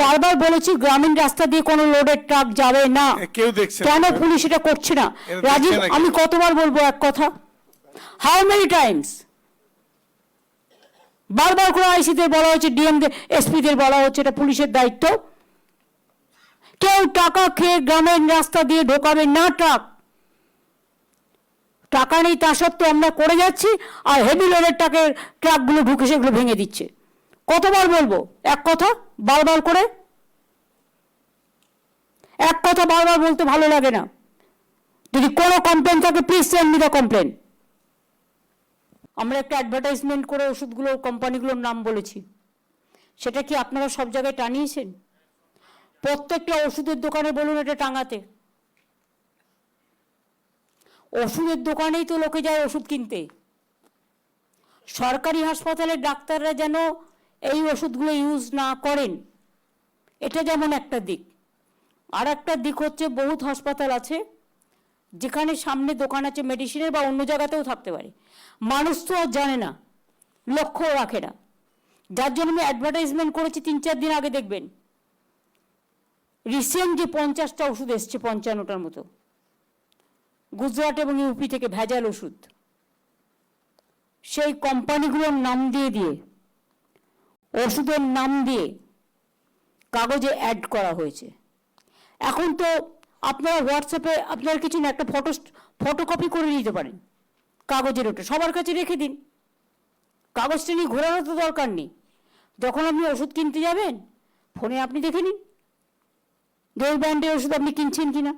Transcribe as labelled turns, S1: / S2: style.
S1: বারবার বলেছি গ্রামীণ রাস্তা দিয়ে কোনো লোডের ট্রাক যাবে না।
S2: কেউ দেখছে
S1: কেন পুলিশ এটা করছে না? রাজীব আমি কতবার বলব এক কথা? হাউ মেনি টাইমস বারবার করে আইসিদের বলা হচ্ছে ডিএম এসপিদের বলা হচ্ছে এটা পুলিশের দায়িত্ব। কেউ টাকা খেয়ে গ্রামের রাস্তা দিয়ে ঢোকাবে না ট্রাক টাকা নেই তা সত্ত্বেও আমরা করে যাচ্ছি আর হেভি লোডের টাকের ট্রাকগুলো ঢুকে সেগুলো ভেঙে দিচ্ছে। কতবার বলব? এক কথা বারবার করে। এক কথা বারবার বলতে ভালো লাগে না। যদি কোনো কমপ্লেন থাকে please send me the complain আমরা একটা অ্যাডভার্টাইজমেন্ট করে ওষুধগুলোর কোম্পানিগুলোর নাম বলেছি। সেটা কি আপনারা সব জায়গায় টানিয়েছেন? প্রত্যেকটা ওষুধের দোকানে বলুন এটা টাঙাতে। ওষুধের দোকানেই তো লোকে যায় ওষুধ কিনতে। সরকারি হাসপাতালের ডাক্তাররা যেন এই ওষুধগুলো ইউজ না করেন, এটা যেমন একটা দিক। আর একটা দিক হচ্ছে বহুত হাসপাতাল আছে, যেখানে সামনে দোকান আছে মেডিসিনের বা অন্য জায়গাতেও থাকতে পারে। মানুষ তো আর জানে না, লক্ষ্য রাখে না। যার জন্য আমি অ্যাডভার্টাইজমেন্ট করেছি তিন চার দিন আগে দেখবেন। রিসেন্ট যে পঞ্চাশটা ওষুধ এসছে পঞ্চান্নটার মতো। গুজরাট এবং ইউপি থেকে ভেজাল ওষুধ। সেই কোম্পানিগুলোর নাম দিয়ে দিয়ে ওষুধের নাম দিয়ে কাগজে অ্যাড করা হয়েছে। এখন তো আপনারা হোয়াটসঅ্যাপে আপনারা কিছু না, একটা ফটো ফটোকপি করে নিতে পারেন। কাগজের ওটা, সবার কাছে রেখে দিন। কাগজটা নিয়ে ঘোরানো তো দরকার নেই। যখন আপনি ওষুধ কিনতে যাবেন ফোনে আপনি দেখে নিন। ওই ব্র্যান্ডের ওষুধ আপনি কিনছেন কিনা?